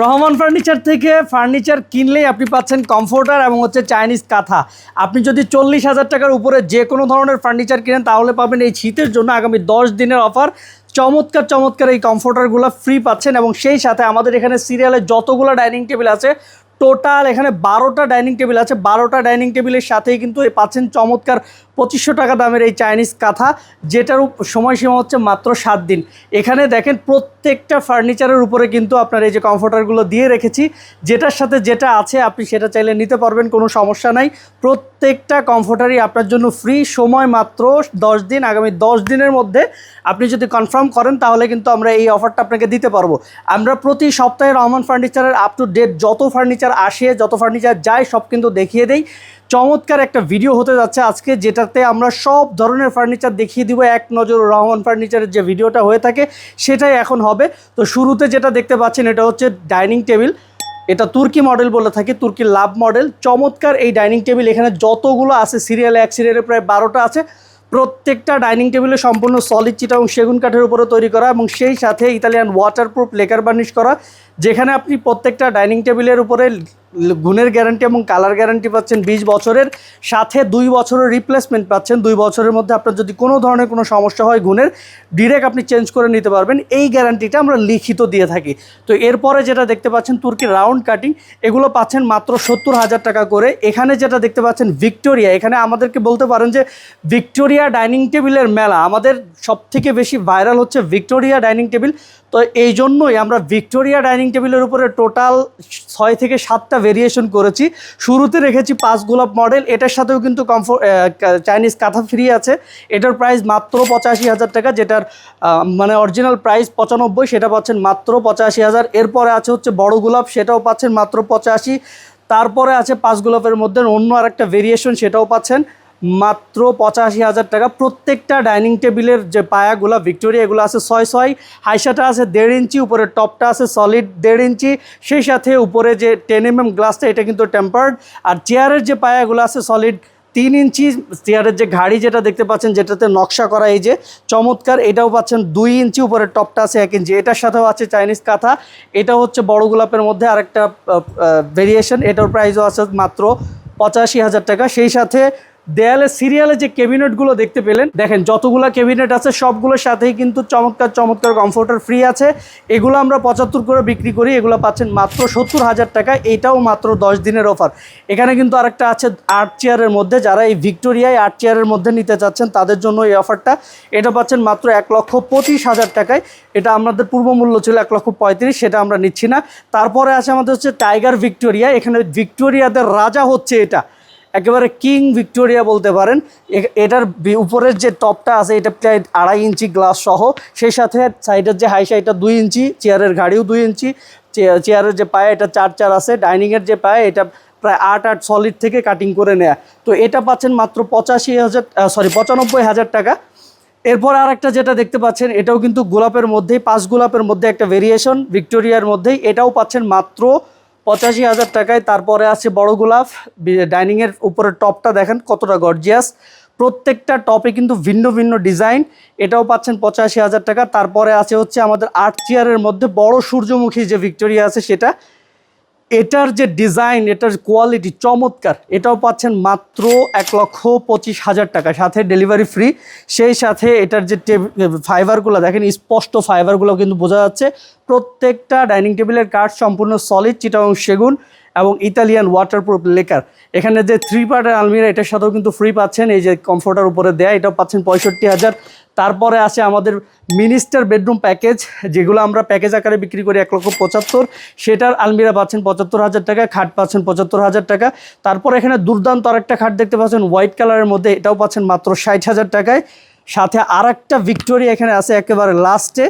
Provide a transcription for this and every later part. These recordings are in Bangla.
রহমান ফার্নিচার থেকে ফার্নিচার কিনলেই আপনি পাচ্ছেন কমফোর্টার এবং হচ্ছে চাইনিজ কাঁথা। আপনি যদি চল্লিশ হাজার টাকার উপরে যে কোনো ধরনের ফার্নিচার কিনেন, তাহলে পাবেন এই শীতের জন্য আগামী দশ দিনের অফার। চমৎকার চমৎকার এই কমফোর্টারগুলো ফ্রি পাচ্ছেন এবং সেই সাথে আমাদের এখানে সিরিয়ালে যতগুলো ডাইনিং টেবিল আছে টোটাল এখানে বারোটা ডাইনিং টেবিল আছে। বারোটা ডাইনিং টেবিলের সাথেই কিন্তু এই পাচ্ছেন চমৎকার পঁচিশশো টাকা দামের এই চাইনিজ কাঁথা, যেটার সময়সীমা হচ্ছে মাত্র সাত দিন। এখানে দেখেন প্রত্যেকটা ফার্নিচারের উপরে কিন্তু আপনার এই যে কমফোর্টারগুলো দিয়ে রেখেছি। যেটার সাথে যেটা আছে, আপনি সেটা চাইলে নিতে পারবেন, কোনো সমস্যা নাই। প্রত্যেকটা কমফোর্টারই আপনার জন্য ফ্রি সময় মাত্র দশ দিন, আগামী দশ দিনের মধ্যে আপনি যদি কনফার্ম করেন তাহলে কিন্তু আমরা এই অফারটা আপনাকে দিতে পারব। আমরা প্রতি সপ্তাহে রহমান ফার্নিচারের আপ টু ডেট যত ফার্নিচার আসে, যত ফার্নিচার যায়, সব কিন্তু দেখিয়ে দেই। চমৎকার একটা ভিডিও হতে যাচ্ছে আজকে, যেটাতে আমরা সব ধরনের ফার্নিচার দেখিয়ে দিব। এক নজর রহমান ফার্নিচারের যে ভিডিওটা হয়ে থাকে, সেটাই এখন হবে। তো শুরুতে যেটা দেখতে পাচ্ছেন, এটা হচ্ছে ডাইনিং টেবিল এটা তুর্কি মডেল বলে থাকি, তুর্কি লাভ মডেল চমৎকার এই ডাইনিং টেবিল এখানে যতগুলো আছে সিরিয়ালে এক সিরিয়ালে প্রায় বারোটা আছে। প্রত্যেকটা ডাইনিং টেবিলে সম্পূর্ণ সলিড চিটা এবং সেগুন কাঠের উপরে তৈরি করা এবং সেই সাথে ইতালিয়ান ওয়াটারপ্রুফ লেকার বার্নিশ করা। যেখানে আপনি প্রত্যেকটা ডাইনিং টেবিলের উপরে গুণের গ্যারান্টি এবং কালার গ্যারান্টি পাচ্ছেন বিশ বছরের, সাথে দুই বছরের রিপ্লেসমেন্ট পাচ্ছেন। দুই বছরের মধ্যে আপনার যদি কোনো ধরনের কোনো সমস্যা হয় গুণের ডিরেক্ট আপনি চেঞ্জ করে নিতে পারবেন। এই গ্যারান্টিটা আমরা লিখিত দিয়ে থাকি। তো এরপরে যেটা দেখতে পাচ্ছেন, তুর্কি রাউন্ড কাটিং এগুলো পাচ্ছেন মাত্র সত্তর হাজার টাকা করে। এখানে যেটা দেখতে পাচ্ছেন, ভিক্টোরিয়া। এখানে আমাদেরকে বলতে পারেন যে, ভিক্টোরিয়া ডাইনিং টেবিলের মেলা। আমাদের সব থেকে বেশি ভাইরাল হচ্ছে ভিক্টোরিয়া ডাইনিং টেবিল। তো এই জন্যই আমরা ভিক্টোরিয়া ডাইনিং টেবিলের উপরে টোটাল ছয় থেকে সাতটা ভেরিয়েশন করেছি। শুরুতে রেখেছি পাঁচ গোলাপ মডেল এটার সাথেও কিন্তু কমফোর্ট চাইনিজ কাঁথা ফ্রি আছে। এটার প্রাইস মাত্র পঁচাশি হাজার টাকা, যেটার মানে অরিজিনাল প্রাইস পঁচানব্বই, সেটা পাচ্ছেন মাত্র পঁচাশি হাজার। এরপরে আছে হচ্ছে বড় গোলাপ, সেটাও পাচ্ছেন মাত্র পঁচাশি। তারপরে আছে পাঁচ গোলাপের মধ্যে অন্য আরেকটা ভেরিয়েশন সেটাও পাচ্ছেন। মাত্র পঁচাশি হাজার টাকা। প্রত্যেকটা ডাইনিং টেবিলের যে পায়াগুলো, ভিক্টোরিয়া এগুলো আছে ছয় ছয়। হাইসাটা আছে দেড় ইঞ্চি, উপরে টপটা আছে সলিড দেড় ইঞ্চি। সেই সাথে উপরে যে টেন এম এম গ্লাসটা এটা কিন্তু টেম্পার্ড আর চেয়ারের যে পায়াগুলো আছে সলিড তিন ইঞ্চি, চেয়ারের যে ঘাড়ি যেটা দেখতে পাচ্ছেন, যেটাতে নকশা করা এই যে চমৎকার, এটাও পাচ্ছেন দুই ইঞ্চি, উপরে টপটা আছে এক ইঞ্চি। এটার সাথেও আছে চাইনিজ কাঁথা। এটা হচ্ছে বড় গোলাপের মধ্যে আরেকটা ভেরিয়েশন এটার প্রাইসও আছে মাত্র পঁচাশি হাজার টাকা। সেই সাথে দেয়ালে সিরিয়ালে যে ক্যাবিনেটগুলো দেখতে পেলেন, দেখেন যতগুলো ক্যাবিনেট আছে, সবগুলোর সাথেই কিন্তু চমৎকার চমৎকার কমফোর্টার ফ্রি আছে। এগুলো আমরা পঁচাত্তর করে বিক্রি করি, এগুলো পাচ্ছেন মাত্র সত্তর হাজার টাকা, এটাও মাত্র দশ দিনের অফার এখানে কিন্তু আরেকটা আছে আর্ট চেয়ারের মধ্যে, যারা এই ভিক্টোরিয়ায় আর্ট চেয়ারের মধ্যে নিতে চাচ্ছেন, তাদের জন্য এই অফারটা এটা পাচ্ছেন মাত্র এক লক্ষ পঁচিশ হাজার টাকায়। এটা আমাদের পূর্ব মূল্য ছিল এক লক্ষ পঁয়ত্রিশ, সেটা আমরা নিচ্ছি না। তারপরে আছে আমাদের হচ্ছে টাইগার ভিক্টোরিয়া এখানে ভিক্টোরিয়াদের রাজা হচ্ছে এটা। একেবারে কিং ভিক্টোরিয়া বলতে পারেন। এটার উপরের যে টপটা আছে, এটা প্রায় আড়াই ইঞ্চি গ্লাস সহ। সেই সাথে সাইডের যে হাইসা এটা দুই ইঞ্চি, চেয়ারের গাড়িও দুই ইঞ্চি চেয়া- চেয়ারের যে পায়ে, এটা চার চার আছে, ডাইনিংয়ের যে পায়ে, এটা প্রায় আট আট সলিড থেকে কাটিং করে নেয়া। তো এটা পাচ্ছেন মাত্র পঁচাশি হাজার সরি পঁচানব্বই হাজার টাকা। এরপর আর একটা যেটা দেখতে পাচ্ছেন, এটাও কিন্তু গোলাপের মধ্যেই, পাঁচ গোলাপের মধ্যে একটা ভেরিয়েশন ভিক্টোরিয়ার মধ্যেই, এটাও পাচ্ছেন মাত্র পঁচাশি হাজার টাকায় তারপরে আছে বড় গোলাপ। ডাইনিংয়ের উপরে টপটা দেখেন কতটা গর্জিয়াস। প্রত্যেকটা টপে কিন্তু ভিন্ন ভিন্ন ডিজাইন। এটাও পাচ্ছেন পঁচাশি হাজার টাকা। তারপরে আছে হচ্ছে আমাদের আর্ট চেয়ারের মধ্যে বড় সূর্যমুখী যে ভিক্টোরিয়া আছে সেটা। এটার যে ডিজাইন, এটার কোয়ালিটি চমৎকার, এটাও পাচ্ছেন মাত্র এক লক্ষ পঁচিশ হাজার টাকা। সাথে ডেলিভারি ফ্রি, সেই সাথে এটার যে ফাইবারগুলো দেখেন, স্পষ্ট ফাইবারগুলো কিন্তু বোঝা যাচ্ছে। প্রত্যেকটা ডাইনিং টেবিলের কাঠ সম্পূর্ণ সলিড চিটাং সেগুন। এবং ইতালিয়ান ওয়াটারপ্রুফ লেকার এখানে যে থ্রি পার্টের আলমিরা, এটার সাথেও কিন্তু ফ্রি পাচ্ছেন। এই যে কমফোর্টার উপরে দেয়া, এটাও পাচ্ছেন পঁয়ষট্টি হাজার। তারপরে আছে আমাদের মিনিস্টার বেডরুম প্যাকেজ যেগুলো আমরা প্যাকেজ আকারে বিক্রি করি এক লক্ষ পঁচাত্তর। সেটার আলমিরা পাচ্ছেন পঁচাত্তর হাজার টাকা, খাট পাচ্ছেন পঁচাত্তর হাজার টাকা। তারপর এখানে দুর্দান্ত আরেকটা খাট দেখতে পাচ্ছেন হোয়াইট কালারের মধ্যে, এটাও পাচ্ছেন মাত্র ষাট হাজার টাকায়। সাথে আর একটা ভিক্টোরিয়া এখানে আছে, একেবারে লাস্টে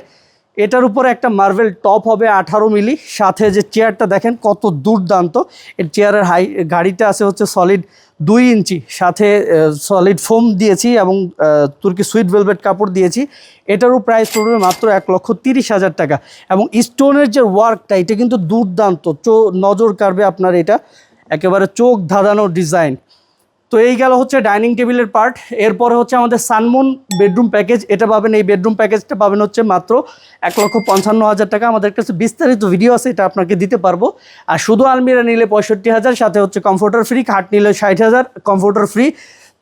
এটার উপরে একটা মার্বেল টপ হবে আঠারো মিলি। সাথে যে চেয়ারটা দেখেন, কত দুর্দান্ত। এর চেয়ারের হাই গাড়িটা আছে হচ্ছে সলিড দুই ইঞ্চি। সাথে সলিড ফোম দিয়েছি এবং তুর্কি সুইট ভেলভেট কাপড় দিয়েছি। এটারও প্রাইস পড়বে মাত্র এক লক্ষ তিরিশ হাজার টাকা। এবং স্টোনের যে ওয়ার্কটা এটা কিন্তু দুর্দান্ত। চো, নজর কাড়বে আপনার এটা। একেবারে চোখ ধাঁধানো ডিজাইন তো এই গেল হচ্ছে ডাইনিং টেবিলের পার্ট। এরপরে হচ্ছে আমাদের সানমুন বেডরুম প্যাকেজ। এটা পাবেন, এই বেডরুম প্যাকেজটা পাবেন হচ্ছে মাত্র এক লক্ষ পঞ্চান্ন হাজার টাকা। আমাদের কাছে বিস্তারিত ভিডিও আছে, এটা আপনাকে দিতে পারব। আর শুধু আলমিরা নিলে পঁয়ষট্টি হাজার, সাথে হচ্ছে কমফোর্টার ফ্রি খাট নিলে ষাট হাজার কমফোর্টার ফ্রি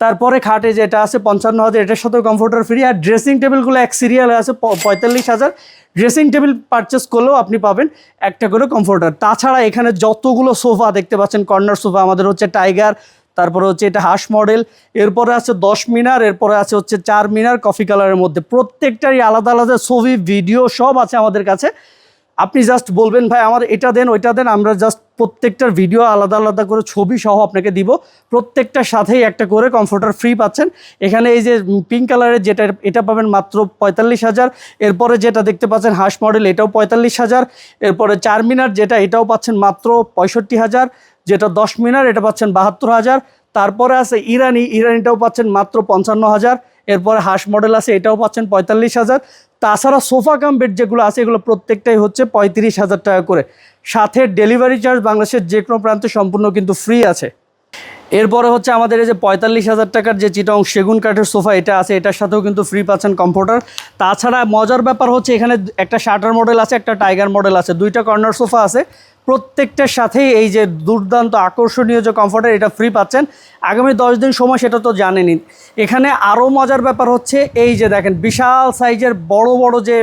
তারপরে খাটে যেটা আছে পঞ্চান্ন হাজার, এটার সাথেও কমফোর্টার ফ্রি আর ড্রেসিং টেবিলগুলো এক সিরিয়ালে আছে পঁয়তাল্লিশ হাজার। ড্রেসিং টেবিল পারচেস করলেও আপনি পাবেন একটা করে কমফোর্টার তাছাড়া এখানে যতগুলো সোফা দেখতে পাচ্ছেন কর্নার সোফা, আমাদের হচ্ছে টাইগার তারপরে হচ্ছে এটা হাঁস মডেল, এরপরে আছে দশ মিনার, এরপরে আছে হচ্ছে চার মিনার, কফি কালারের মধ্যে। প্রত্যেকটারই আলাদা আলাদা ছবি, ভিডিও সব আছে আমাদের কাছে। আপনি জাস্ট বলবেন, ভাই, আমার এটা দেন, ওইটা দেন, আমরা জাস্ট প্রত্যেকটার ভিডিও আলাদা আলাদা করে ছবি সহ আপনাকে দিব। প্রত্যেকটার সাথেই একটা করে কমফোর্টার ফ্রি পাচ্ছেন। এখানে এই যে পিঙ্ক কালারের যেটা, এটা পাবেন মাত্র পঁয়তাল্লিশ হাজার। এরপরে যেটা দেখতে পাচ্ছেন, হাঁস মডেল, এটাও পঁয়তাল্লিশ হাজার। এরপরে চার মিনার যেটা, এটাও পাচ্ছেন মাত্র পঁয়ষট্টি হাজার। যেটা দশ মিনার, এটা পাচ্ছেন বাহাত্তর হাজার। তারপরে আছে ইরানি, ইরানিটাও পাচ্ছেন মাত্র পঞ্চান্ন হাজার। এরপরে হাঁস মডেল আছে, এটাও পাচ্ছেন পঁয়তাল্লিশ হাজার। তাছাড়া সোফা কাম বেড যেগুলো আছে, এগুলো প্রত্যেকটাই হচ্ছে পঁয়ত্রিশ হাজার টাকা করে। সাথে ডেলিভারি চার্জ বাংলাদেশের যে কোনো প্রান্তে সম্পূর্ণ কিন্তু ফ্রি আছে। এরপরে হচ্ছে আমাদের এই যে পঁয়তাল্লিশ হাজার টাকার যে চিটং সেগুন কাঠের সোফা, এটা আছে, এটার সাথেও কিন্তু ফ্রি পাচ্ছেন কমফোর্টার। তাছাড়া মজার ব্যাপার হচ্ছে এখানে একটা শার্টার মডেল আছে, একটা টাইগার মডেল আছে, দুইটা কর্নার সোফা আছে। প্রত্যেকটার সাথেই এই যে দুর্দান্ত আকর্ষণীয় যে কমফোর্টার এটা ফ্রি পাচ্ছেন। আগামী দশ দিন সময় সেটা তো জানেনই। এখানে আরও মজার ব্যাপার হচ্ছে, এই যে দেখেন, বিশাল সাইজের বড় বড় যে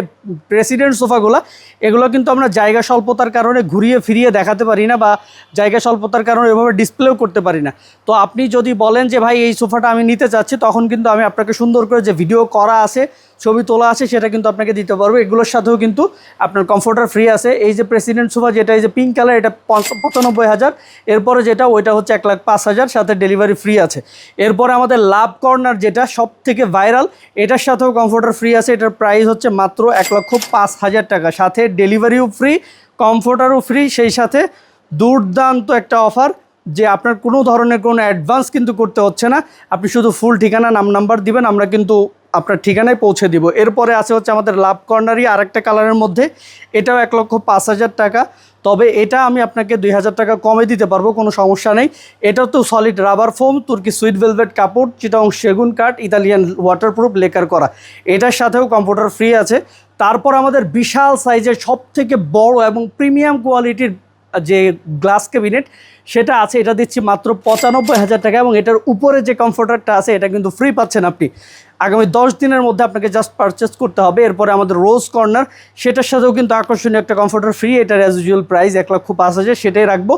প্রেসিডেন্ট সোফাগুলো এগুলো কিন্তু আমরা জায়গা স্বল্পতার কারণে ঘুরিয়ে ফিরিয়ে দেখাতে পারি না বা জায়গা স্বল্পতার কারণে এভাবে ডিসপ্লেও করতে পারি না। তো আপনি যদি বলেন যে, ভাই, এই সোফাটা আমি নিতে চাচ্ছি, তখন কিন্তু আমি আপনাকে সুন্দর করে যে ভিডিও করা আছে ছবি তোলা আছে, সেটা কিন্তু আপনাকে দিতে পারব। এগুলোর সাথেও কিন্তু আপনার কমফোর্টার ফ্রি আছে। এই যে প্রেসিডেন্ট সোফা যেটা এই যে পিঙ্ক কালার এটা পঁচানব্বই হাজার। এরপরে যেটা, ওইটা হচ্ছে এক লাখ পাঁচ হাজার, সাথে ডেলিভারি ফ্রি আছে। এরপরে আমাদের লাভ কর্নার যেটা সব থেকে ভাইরাল এটার সাথেও কমফোর্টার ফ্রি আছে। এটার প্রাইস হচ্ছে মাত্র এক লক্ষ পাঁচ হাজার টাকা। সাথে ডেলিভারিও ফ্রি কমফোর্টারও ফ্রি সেই সাথে দুর্দান্ত একটা অফার যে আপনার কোনো ধরনের কোনো অ্যাডভান্স কিন্তু করতে হচ্ছে না। আপনি শুধু ফুল ঠিকানা, নাম নাম্বার দিবেন, আমরা কিন্তু আপনার ঠিকানায় পৌঁছে দিব। এরপরে আছে হচ্ছে আমাদের লাভ কর্নারই আরেকটা কালারের মধ্যে। এটাও এক লক্ষ পাঁচ হাজার টাকা। তবে এটা আমি আপনাকে দুই হাজার টাকা কমে দিতে পারব, কোনো সমস্যা নেই। এটাও তো সলিড রাবার ফোম তুর্কি সুইট ভেলভেট কাপড় চিটাং সেগুন কাঠ, ইতালিয়ান ওয়াটারপ্রুফ লেকার করা। এটার সাথেও কম্পিউটার ফ্রি আছে। তারপর আমাদের বিশাল সাইজের সব থেকে বড় এবং প্রিমিয়াম কোয়ালিটির যে গ্লাস ক্যাবিনেট, সেটা আছে, এটা দিচ্ছি মাত্র পঁচানব্বই হাজার টাকা এবং এটার উপরে যে কমফোর্টারটা আছে, এটা কিন্তু ফ্রি পাচ্ছেন আপনি। আগামী দশ দিনের মধ্যে আপনাকে জাস্ট পারচেস করতে হবে। এরপরে আমাদের রোজ কর্নার সেটার সাথেও কিন্তু আকর্ষণীয় একটা কমফোর্টার ফ্রি এটার অ্যাজ ইউজুয়াল প্রাইস এক লক্ষ পাঁচ হাজার, সেটাই রাখব।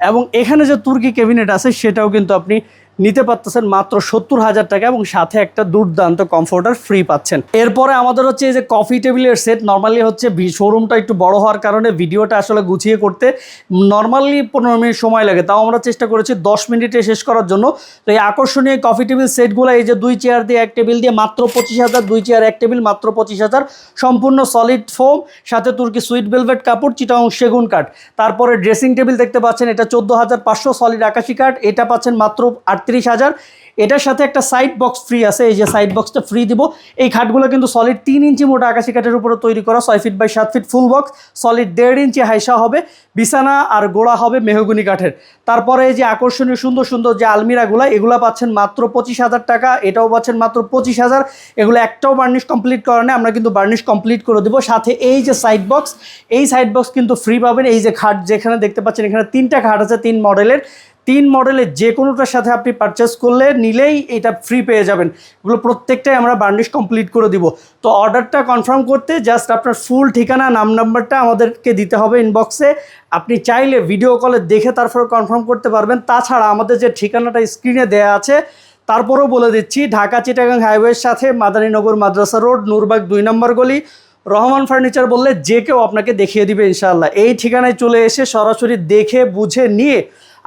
এবং এখানে যে তুর্কি ক্যাবিনেট আছে, সেটাও কিন্তু আপনি নিতে পারতেছেন মাত্র সত্তর হাজার টাকা এবং সাথে একটা দুর্দান্ত কমফোর্টার ফ্রি পাচ্ছেন। এরপরে আমাদের হচ্ছে এই যে কফি টেবিলের সেট নর্মালি হচ্ছে শোরুমটা একটু বড় হওয়ার কারণে ভিডিওটা আসলে গুছিয়ে করতে নর্মালি পনেরো মিনিট সময় লাগে। তাও আমরা চেষ্টা করেছি দশ মিনিটে শেষ করার জন্য। তো এই আকর্ষণীয় কফি টেবিল সেটগুলো এই যে দুই চেয়ার দিয়ে এক টেবিল দিয়ে মাত্র পঁচিশ হাজার, দুই চেয়ার এক টেবিল মাত্র পঁচিশ হাজার, সম্পূর্ণ সলিড ফোম সাথে তুর্কি সুইট ভেলভেট কাপড় চিটাং সেগুন কাঠ। তারপরে ড্রেসিং টেবিল দেখতে পাচ্ছেন, এটা চোদ্দ হাজার পাঁচশো সলিড আকাশি কাঠ, এটা পাচ্ছেন মাত্র আটত্রিশ হাজার। এটার সাথে একটা সাইড বক্স ফ্রি আছে, এই যে সাইড বক্সটা ফ্রি দিব। এই খাটগুলো কিন্তু সলিড তিন ইঞ্চি মোটা আকাশি কাঠের উপরে তৈরি করা, ছয় ফিট বাই সাত ফিট ফুল বক্স সলিড দেড় ইঞ্চি হাইসা হবে, বিছানা আর গোড়া হবে মেহগুনি কাঠের। তারপরে এই যে আকর্ষণীয় সুন্দর সুন্দর যে আলমিরাগুলো এগুলো পাচ্ছেন মাত্র পঁচিশ হাজার টাকা, এটাও পাচ্ছেন মাত্র পঁচিশ হাজার। এগুলো একটাও বার্নিশ কমপ্লিট করা নেই, আমরা কিন্তু বার্নিশ কমপ্লিট করে দেবো। সাথে এই যে সাইড বক্স এই সাইড বক্স কিন্তু ফ্রি পাবেন। এই যে খাট যেখানে দেখতে পাচ্ছেন, এখানে তিনটা খাট আছে, তিন মডেলের তিন মডেলের যে কোনোটার সাথে আপনি পারচেস করলে নিলেই এটা ফ্রি পেয়ে যাবেন। এগুলো প্রত্যেকটাই আমরা বার্নিশ কমপ্লিট করে দিব। তো অর্ডারটা কনফার্ম করতে জাস্ট আপনার ফুল ঠিকানা, নাম নাম্বারটা আমাদেরকে দিতে হবে ইনবক্সে আপনি চাইলে ভিডিও কলে দেখে তারপরে কনফার্ম করতে পারবেন। তাছাড়া আমাদের যে ঠিকানাটা স্ক্রিনে দেওয়া আছে, তারপরেও বলে দিচ্ছি, ঢাকা, চিটাগাং হাইওয়ের সাথে মাদারীনগর মাদ্রাসা রোড নূরবাগ দুই নম্বর গলি। রহমান ফার্নিচার বললে যে কেউ আপনাকে দেখিয়ে দিবে ইনশাল্লাহ এই ঠিকানায় চলে এসে সরাসরি দেখে, বুঝে নিয়ে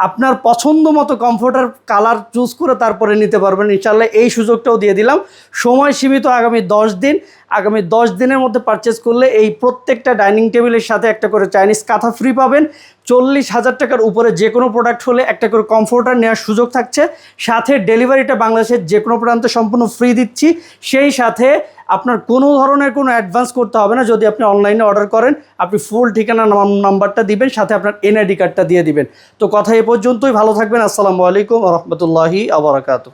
আপনার পছন্দ মতো কমফোর্টার কালার চুজ করে তারপরে নিতে পারবেন। ইনশাল্লাহ এই সুযোগটাও দিয়ে দিলাম। সময় সীমিত আগামী দশ দিন। আগামী দশ দিনের মধ্যে পারচেস করলে এই প্রত্যেকটা ডাইনিং টেবিলের সাথে একটা করে চাইনিজ কাঁথা ফ্রি পাবেন। চল্লিশ হাজার টাকার উপরে যে কোনো প্রোডাক্ট হলে একটা করে কমফোর্টার নেওয়ার সুযোগ থাকছে। সাথে ডেলিভারিটা বাংলাদেশের যে কোনো প্রান্তে সম্পূর্ণ ফ্রি দিচ্ছি। সেই সাথে আপনার কোনো ধরনের কোনো অ্যাডভান্স করতে হবে না। যদি আপনি অনলাইনে অর্ডার করেন, আপনি ফুল ঠিকানা, নাম- নাম্বারটা দিবেন, সাথে আপনার এনআইডি কার্ডটা দিয়ে দিবেন। তো কথা এ পর্যন্তই। ভালো থাকবেন। আসসালামু আলাইকুম রহমতুল্লাহি আবরাকাতু